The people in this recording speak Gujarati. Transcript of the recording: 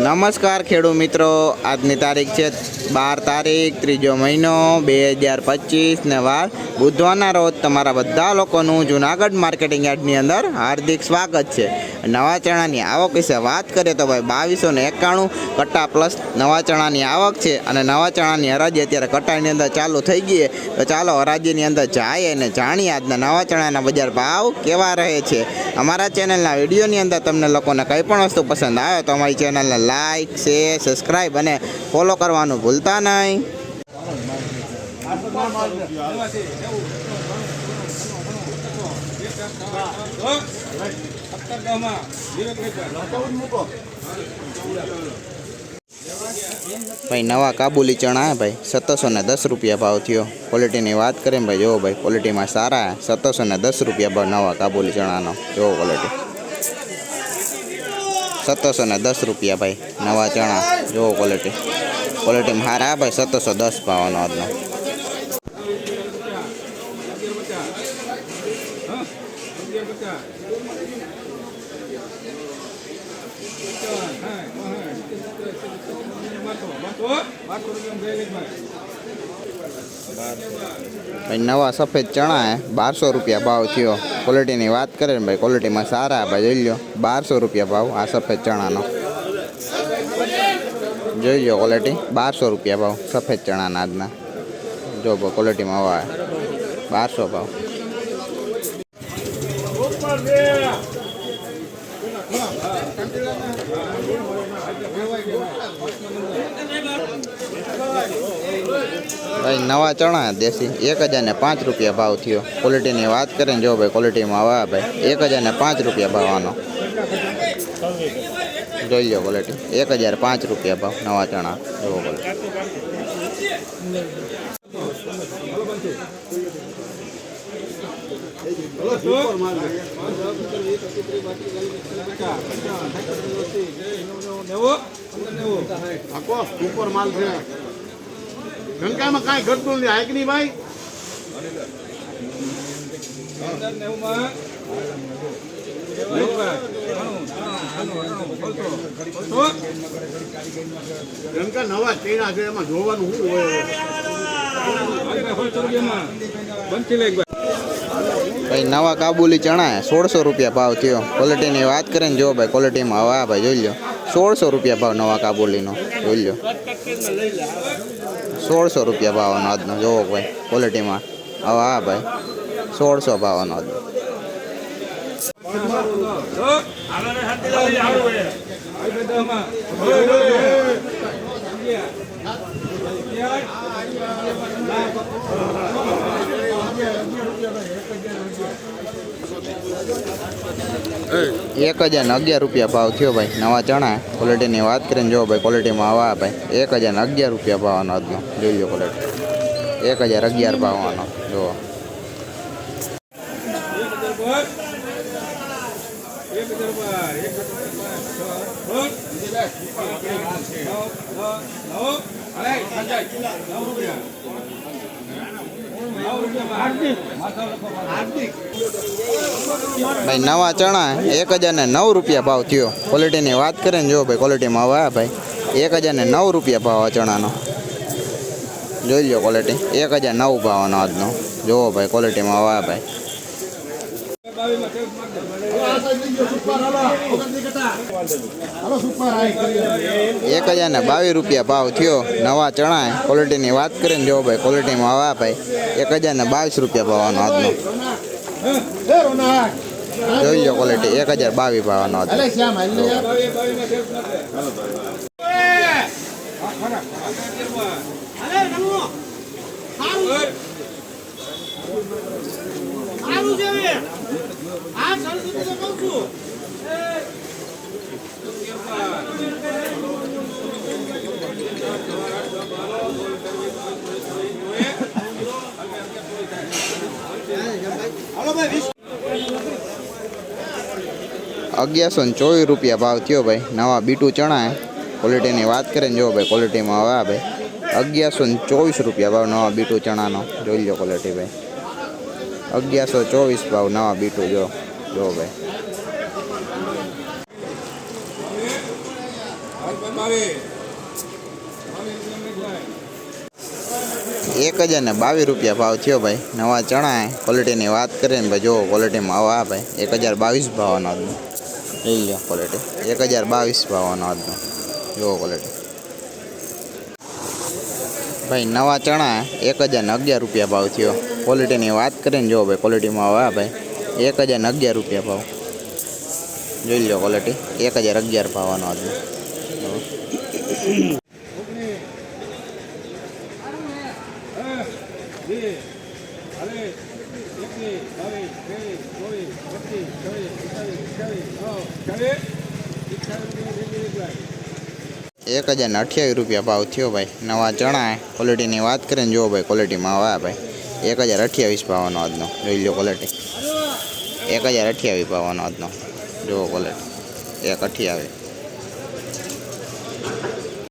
નમસ્કાર ખેડૂત મિત્રો. આજની તારીખ છે બાર તારીખ, ત્રીજો મહિનો બે હજાર પચીસ ને વાર બુધવારના રોજ તમારા બધા લોકોનું જુનાગઢ માર્કેટિંગ યાર્ડની અંદર હાર્દિક સ્વાગત છે. નવા ચણાની આવક વિશે વાત કરીએ તો ભાઈ બાવીસો ને એકાણું કટ્ટા પ્લસ નવા ચણાની આવક છે અને નવા ચણાની હરાજી અત્યારે કટ્ટાની અંદર ચાલુ થઈ ગઈ તો ચાલો હરાજીની અંદર જાય અને જાણીએ આજના નવા ચણાના બજાર ભાવ કેવા રહે છે. અમારા ચેનલના વિડીયોની અંદર તમને લોકોને કંઈ પણ વસ્તુ પસંદ આવે તો અમારી ચેનલને લાઇક શેર, સબસ્ક્રાઈબ અને ફોલો કરવાનું ભૂલતા નહીં. ભાઈ નવા કાબુલી ચણા હે ભાઈ સત્તરસો ને દસ રૂપિયા ભાવ થયો ક્વોલિટીની વાત કરીએ ને ભાઈ જોવો ભાઈ ક્વોલિટીમાં સારા હે સત્તરસો ને દસ રૂપિયા ભાવ નવા કાબુલી ચણાનો જોવો ક્વોલિટી સત્તરસો ને દસ રૂપિયા ભાઈ નવા ચણા જોવો ક્વોલિટી ક્વોલિટીમાં સારા હે ભાઈ સત્તરસો દસ ભાવનો આજનો ભાઈ નવા સફેદ ચણા હે બારસો રૂપિયા ભાવ થયો ક્વોલિટીની વાત કરીએ ને ભાઈ ક્વોલિટીમાં સારા ભાઈ જોઈ લો બારસો રૂપિયા ભાવ આ સફેદ ચણાનો જોઈ લો ક્વોલિટી બારસો રૂપિયા ભાવ સફેદ ચણાના આજના જો ભાઈ ક્વોલિટીમાં હવા બારસો ભાવ ભાઈ નવા ચણા દેશી એક હજાર ને પાંચ રૂપિયા ભાવ થયો ક્વોલિટીની વાત કરીએ ને જો ભાઈ ક્વોલિટીમાં આવે ભાઈ એક હજાર ને પાંચ રૂપિયા ભાવ આનો જોઈ લો ક્વોલિટી એક હજાર પાંચ રૂપિયા ભાવ નવા ચણા જોવો ક્વોલિટી આખો સુપર માલ છે ગંગામાં કાંઈ ઘટતું નથી હાઈકની ભાઈ ગંગા નવા ચેડા છે એમાં જોવાનું શું હોય ભાઈ નવા કાબુલી ચણા હે સોળસો રૂપિયા ભાવ થયો ક્વોલિટીની વાત કરીએ ને જો ભાઈ ક્વોલિટીમાં હવા ભાઈ જોઈ લો સોળસો રૂપિયા ભાવ નવા કાબુલીનો જોઈ લો સોળસો રૂપિયા ભાવનો આજનો જોવો ભાઈ ક્વોલિટીમાં હવે હા ભાઈ સોળસો ભાવનો આજનો એક હજાર ને અગિયાર રૂપિયા ભાવ થયો ભાઈ નવા ચણા ક્વોલિટીની વાત કરીને જો ભાઈ ક્વોલિટીમાં આવા ભાઈ એક હજાર ને અગિયાર રૂપિયા ભાવનો આજનો જોઈ લો ક્વોલિટી એક હજાર અગિયાર ભાવનો જુઓ ભાઈ, નવા ચણા એક હજાર ને નવ રૂપિયા ભાવ થયો. ક્વોલિટીની વાત કરે ને જો ભાઈ ક્વોલિટીમાં હવે ભાઈ. એક હજાર ને નવ રૂપિયા ભાવ આ ચણાનો. જોઈ લો ક્વોલિટી એક હજાર નવ ભાવનો આજનો. જુઓ ભાઈ ક્વોલિટીમાં હવે ભાઈ. એક હજાર ને બાવીસ રૂપિયા ભાવ થયો. નવા ચણા ક્વોલિટીની વાત કરીને જો ભાઈ ક્વોલિટીમાં હવે ભાઈ. એક હજાર ને બાવીસ રૂપિયા ભાવનો આજનો. જોઈ લો ક્વોલિટી એક હજાર બાવીસ ભાવનો આજનો. અગિયારસો ને ચોવીસ રૂપિયા ભાવ થયો ભાઈ. નવા બીટું ચણા ક્વોલિટીની વાત કરે ને જો ભાઈ ક્વોલિટીમાં હવે ભાઈ. અગિયારસો ને ચોવીસ રૂપિયા ભાવ નવા બીટું ચણાનો. જોઈ લો ક્વોલિટી ભાઈ. અગિયારસો ચોવીસ ભાવ નવા બીટું જો જો ભાઈ. એક હજાર ને બાવીસ રૂપિયા ભાવ થયો ભાઈ. નવા ચણા ક્વોલિટીની વાત કરીએ ને ભાઈ જો ક્વોલિટીમાં આવા ભાઈ. એક હજાર બાવીસ ભાવનો આજનો લઈ લો ક્વોલિટી એક હજાર બાવીસ ભાવનો આજનો જુઓ ક્વોલિટી ભાઈ નવા ચણા એક હજાર અગિયાર રૂપિયા ભાવ થયો. ક્વોલિટીની વાત કરીએ ને જુઓ ભાઈ ક્વોલિટીમાં આવા ભાઈ એક હજાર ને અગિયાર રૂપિયા ભાવ જોઈ લો ક્વોલિટી એક હજાર અગિયાર ભાવનો આજનો એક હજાર ને અઠ્યાવીસ રૂપિયા ભાવ થયો ભાઈ નવા ચણા ક્વોલિટીની વાત કરીએ ને જુઓ ભાઈ ક્વોલિટીમાં આવા ભાઈ એક હજાર અઠ્યાવીસ પાવાનો આજનો. જોઈ લો ક્વોલિટી એક હજાર અઠ્યાવીસ પાવાનો આજનો. જુઓ ક્વોલિટી એક અઠ્યાવીસ.